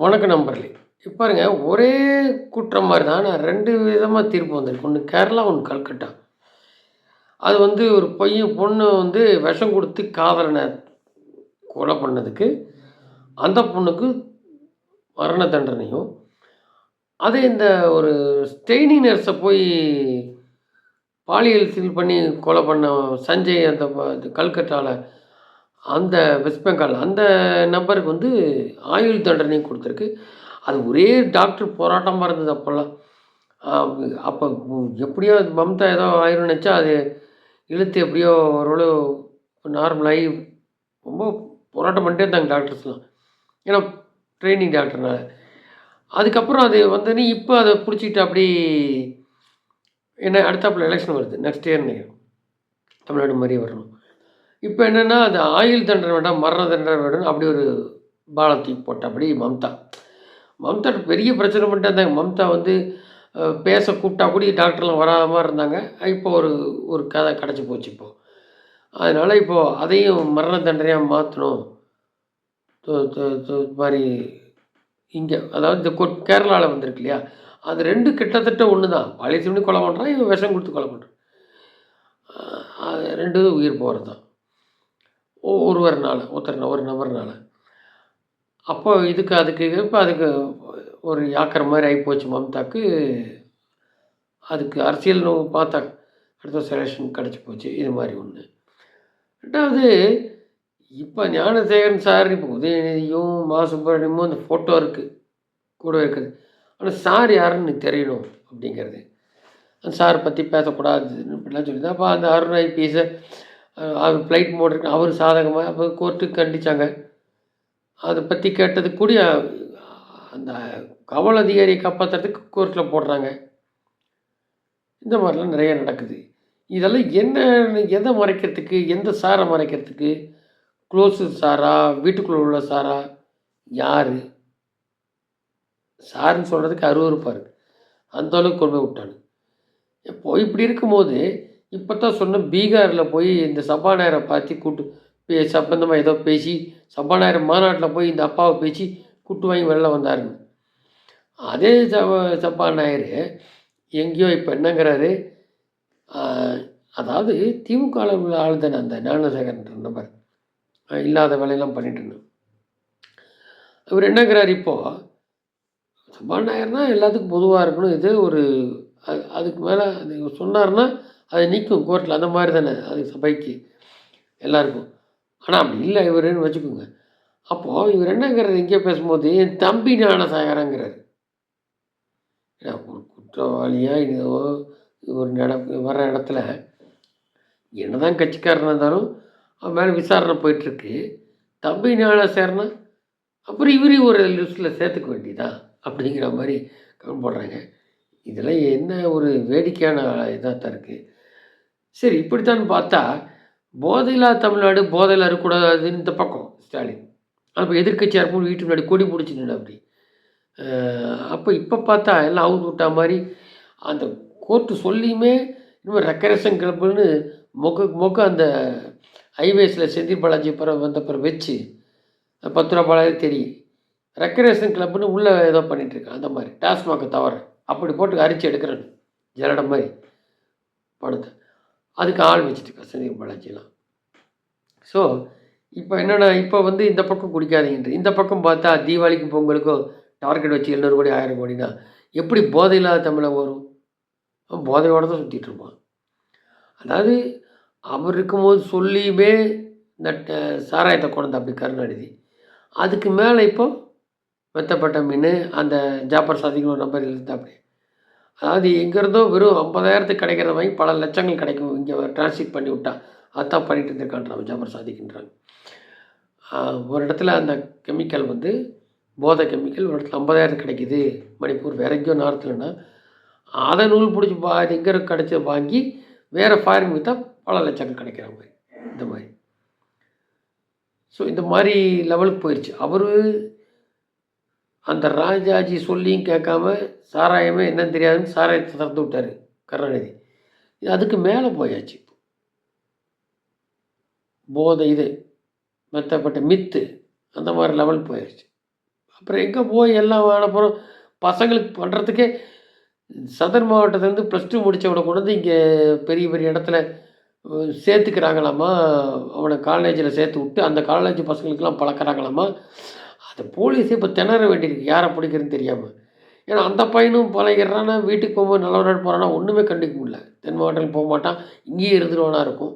வணக்கம் நம்பர்லி இப்போ ஒரே குற்றம் மாதிரி தான் ஆனால் ரெண்டு விதமாக தீர்ப்பு வந்திருக்கு. ஒன்று கேரளா ஒன்று கல்கட்டா. அது வந்து ஒரு பையன் பொண்ணு வந்து விஷம் கொடுத்து காதலனை கொலை பண்ணதுக்கு அந்த பொண்ணுக்கு மரண தண்டனையும் அதே இந்த ஒரு ஸ்டெய்னி நர்ஸை போய் பாலியல் சீல் பண்ணி கொலை பண்ண சஞ்சய் அந்த கல்கட்டாவில் அந்த வெஸ்ட் பெங்கால் அந்த நபருக்கு வந்து ஆயுள் தண்டனையும் கொடுத்துருக்கு. அது ஒரே டாக்டர் போராட்டமாக இருந்தது அப்போல்லாம். அப்போ எப்படியோ அது மம்தா ஏதோ ஆயிரம் நினச்சா அது இழுத்து எப்படியோ ஓரளவு நார்மலாகி ரொம்ப போராட்டம் பண்ணிட்டே இருந்தாங்க டாக்டர்ஸ்லாம் ஏன்னா ட்ரைனிங் டாக்டர்னால அதுக்கப்புறம் அது வந்தோடனே இப்போ அதை பிடிச்சிட்டு அப்படி என்ன அடுத்தாப்புல எலெக்ஷன் வருது. நெக்ஸ்ட் இயர் நினைக்கிறேன் தமிழ்நாடு மாதிரியே வரணும். இப்போ என்னென்னா அது ஆயுள் தண்டனை வேண்டாம் மரண தண்டனை வேணும் அப்படி ஒரு பாலத்தை போட்டபடி மம்தா. மம்தா பெரிய பிரச்சனை பண்ணிட்டு இருந்தாங்க மம்தா வந்து பேச கூப்பிட்டா கூட டாக்டர்லாம் வராமல் இருந்தாங்க. இப்போ ஒரு ஒரு கதை கிடச்சி போச்சு இப்போது அதனால் இப்போது அதையும் மரண தண்டனையாக மாற்றணும் மாதிரி இங்கே அதாவது இந்த கொ கேரளாவில் வந்திருக்கு இல்லையா? அது ரெண்டு கிட்டத்தட்ட ஒன்று தான் பழைய பண்ணி கொலை பண்ணுறான் இவன் விஷம் கொடுத்து கொலை பண்ணுறான் அது ரெண்டு உயிர் போகிறது தான் ஒருவர்னால ஒருத்தர் ஒரு நபர்னால். அப்போ இதுக்கு அதுக்கு இப்போ அதுக்கு ஒரு யாக்கிற மாதிரி ஆகிப்போச்சு மம்தாக்கு. அதுக்கு அரசியல் பார்த்தா அடுத்த செலெக்ஷன் கிடச்சி போச்சு. இது மாதிரி ஒன்று ரெண்டாவது இப்போ ஞானசேகரன் சார் இப்போ உதயநிதியும் மா சுப்பிரமணியமும் அந்த ஃபோட்டோ இருக்குது கூட இருக்குது. ஆனால் சார் யாருன்னு தெரியணும் அப்படிங்கிறது. அந்த சார் பற்றி பேசக்கூடாதுன்னு இப்படிலாம் சொல்லி தான் அப்போ அந்த அருண் ஐபிஎஸை அவர் ஃப்ளைட் மோட் இருக்கு அவர் சாதகமாக அப்போ கோர்ட்டுக்கு கண்டிச்சாங்க. அதை பற்றி கேட்டது கூட அந்த காவல் அதிகாரியை காப்பாற்றுறதுக்கு கோர்ட்டில் போடுறாங்க. இந்த மாதிரிலாம் நிறைய நடக்குது. இதெல்லாம் என்ன எதை மறைக்கிறதுக்கு எந்த சாரை மறைக்கிறதுக்கு க்ளோஸு சாரா வீட்டுக்குள்ளே உள்ள சாரா யார்? சாருன்னு சொல்கிறதுக்கு அருவறுப்பாக இருக்குது அந்த அளவுக்கு கொண்டு போய் விட்டானு இப்போ இப்படி இருக்கும்போது இப்போ தான் சொன்ன பீகாரில் போய் இந்த சபாநாயகரை பார்த்து கூட்டு பே சம்பந்தமாக ஏதோ பேசி சபாநாயகர் மாநாட்டில் போய் இந்த அப்பாவை பேசி கூட்டு வாங்கி வெளில வந்தாருங்க அதே சபா சபாநாயகர் எங்கேயோ இப்போ என்னங்கிறாரு அதாவது திமுக உள்ள ஆள் அந்த ஞானசேகரன்ற நபர். இல்லாத வேலையெல்லாம் பண்ணிட்டு இருந்தோம் இவர் என்னங்கிறார் இப்போது சபாநாயகர்னா எல்லாத்துக்கும் பொதுவாக இருக்கணும். இது ஒரு அது அதுக்கு மேலே அது இவர் சொன்னார்னா அதை நீக்கும் கோர்ட்டில் அந்த மாதிரி தானே அது சபைக்கு எல்லாருக்கும். ஆனால் அப்படி இல்லை இவருன்னு வச்சுக்கோங்க. அப்போது இவர் என்னங்கிறது இங்கே பேசும்போது என் தம்பி ஞானசாகரங்கிறார் ஒரு குற்றவாளியாக இதோ ஒரு நட வர இடத்துல என்னதான் கட்சிக்காரனாக இருந்தாலும் அவன் மேலே விசாரணை போயிட்டுருக்கு. தம்பி ஞானசாகரனா அப்புறம் இவரையும் ஒரு லிஸ்ட்டில் சேர்த்துக்க வேண்டியதா? அப்படிங்கிற மாதிரி கவனம் போடுறாங்க. இதெல்லாம் என்ன ஒரு வேடிக்கையான இதாக தான் இருக்குது சரி இப்படித்தான் பார்த்தா போதையில்லா தமிழ்நாடு போதையில் இருக்கக்கூடாதுன்னு இந்த பக்கம் ஸ்டாலின். அப்போ எதிர்க்கட்சியாக இருக்கும் வீட்டு முன்னாடி கொடி பிடிச்சி அப்படி. அப்போ இப்போ பார்த்தா எல்லாம் அவுத்து விட்டா மாதிரி அந்த கோர்ட்டு சொல்லியுமே இன்னும் ரெக்கரேஷன் கிளப்புன்னு மொக்க மொக்க அந்த ஹைவேஸில் செந்தில் பாலாஜி பிறகு வந்த பிறகு வச்சு பத்து ரூபா பாலாஜி தெரியும் ரெக்கரேஷன் கிளப்புன்னு உள்ளே ஏதோ பண்ணிகிட்ருக்கேன் அந்த மாதிரி. டாஸ்மாக தவிர அப்படி போட்டு அரிச்சு எடுக்கிறேன் ஜலடம் மாதிரி பணத்தை அதுக்கு ஆள் வச்சுட்டு இருக்கா செந்தில் ஸோ இப்போ என்னென்னா இப்போ வந்து இந்த பக்கம் குடிக்காதீங்கன்ற இந்த பக்கம் பார்த்தா தீபாவளிக்கும் பொங்கலுக்கும் டார்கெட் வச்சு எழுநூறு கோடி ஆயிரம் கோடினா எப்படி போதை இல்லாத தமிழகம் வரும்? அவன் போதையோட தான் சுற்றிட்டு இருப்பான். அதாவது அவர் இருக்கும்போது சொல்லியுமே இந்த சாராயத்தை கொண்டு அப்படி கருணாநிதி. அதுக்கு மேலே இப்போ மெத்தப்பட்ட மீன் அந்த ஜாப்பர் சாதிக்கு ஒரு நம்பர் இருந்தா அப்படி அதாவது எங்கேருந்தோ வெறும் ஐம்பதாயிரத்துக்கு கிடைக்கிறத வாங்கி பல லட்சங்கள் கிடைக்கும். இங்கே டிரான்ஸ்லேட் பண்ணி விட்டா. அதான் பண்ணிட்டு இருந்திருக்கான்றான் ஜாபர் சாதிக்கின்றாங்க ஒரு இடத்துல அந்த கெமிக்கல் வந்து போதை கெமிக்கல் ஒரு இடத்துல ஐம்பதாயிரம் கிடைக்கிது. மணிப்பூர் வேற எங்கேயோ நார்த்துலன்னா அதை நூல் பிடிச்சி பா எங்கே கிடச்சி வாங்கி வேறு ஃபாரின் விற்றா பல லட்சங்கள் கிடைக்கிற மாதிரி. இந்த மாதிரி. ஸோ இந்த மாதிரி லெவலுக்கு போயிடுச்சு அவர் அந்த ராஜாஜி சொல்லியும் கேட்காம சாராயமே என்னன்னு தெரியாதுன்னு சாராயத்தை திறந்து விட்டார் கருணாநிதி. இது அதுக்கு மேலே போயாச்சு போதை இது மெத்தப்பட்ட மித்து அந்த மாதிரி லெவல் போயாச்சு அப்புறம் எங்கே போய் எல்லாம் அனுப்புகிறோம் பசங்களுக்கு பண்ணுறதுக்கே சதர் மாவட்டத்துலேருந்து ப்ளஸ் டூ முடித்தவனை கொண்டு வந்து இங்கே பெரிய பெரிய இடத்துல சேர்த்துக்கிறாங்களாமா? அவனை காலேஜில் சேர்த்து விட்டு அந்த காலேஜ் பசங்களுக்கெல்லாம் பழக்கிறாங்களாமா? இந்த போலீஸே இப்போ திணற வேண்டியிருக்கு. யாரை பிடிக்கிறதுன்னு தெரியாமல் ஏன்னா அந்த பையனும் பழகிறானா வீட்டுக்கு போகும்போது நல்லவனாக போகிறானா ஒன்றுமே கண்டுக்க முடியல. தென் மாவட்டத்தில் போக மாட்டான். இங்கேயே இருந்துருவானா இருக்கும்.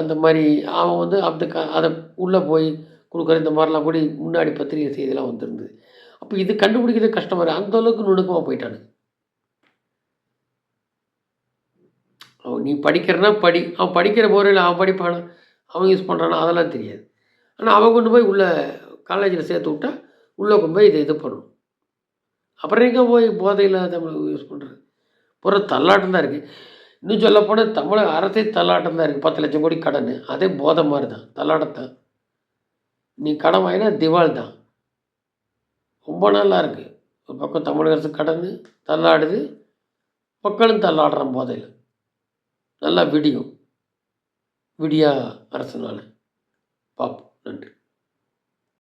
அந்த மாதிரி அவன் வந்து அந்த க அதை உள்ளே போய் கொடுக்குற இந்த மாதிரிலாம் கூட முன்னாடி பத்திரிகை செய்திலாம் வந்திருந்தது. அப்போ இது கண்டுபிடிக்கிறது கஷ்டமாக இருக்குது அந்த அளவுக்கு நுணுக்கமாக போயிட்டானு அவன் நீ படிக்கிறனா படி அவன் படிக்கிற போரையில் அவன் படிப்பானா? அவன் யூஸ் பண்ணுறானா அதெல்லாம் தெரியாது. ஆனால் அவன் கொண்டு போய் உள்ளே காலேஜில் சேர்த்து விட்டா உள்ளே கொண்டு போய் இதை இது பண்ணணும். அப்புறம் எங்கே போய் போதையில் தமிழ் யூஸ் பண்ணுறது? பூரா தள்ளாட்டம் தான் இருக்குது. இன்னும் சொல்லப்போனால் தமிழக அரசே தள்ளாட்டம் தான் இருக்குது. பத்து லட்சம் கோடி கடன். அதே போதை மாதிரி தான். தள்ளாட்டம் தான். நீ கடன் வாங்கினா திவால் தான். ரொம்ப நல்லா இருக்குது ஒரு பக்கம் தமிழக அரசு கடன் தள்ளாடுது. மக்களும் தள்ளாடுறான் போதையில். நல்லா விடியும். விடியா அரசனால் பார்ப்போம். நன்றி.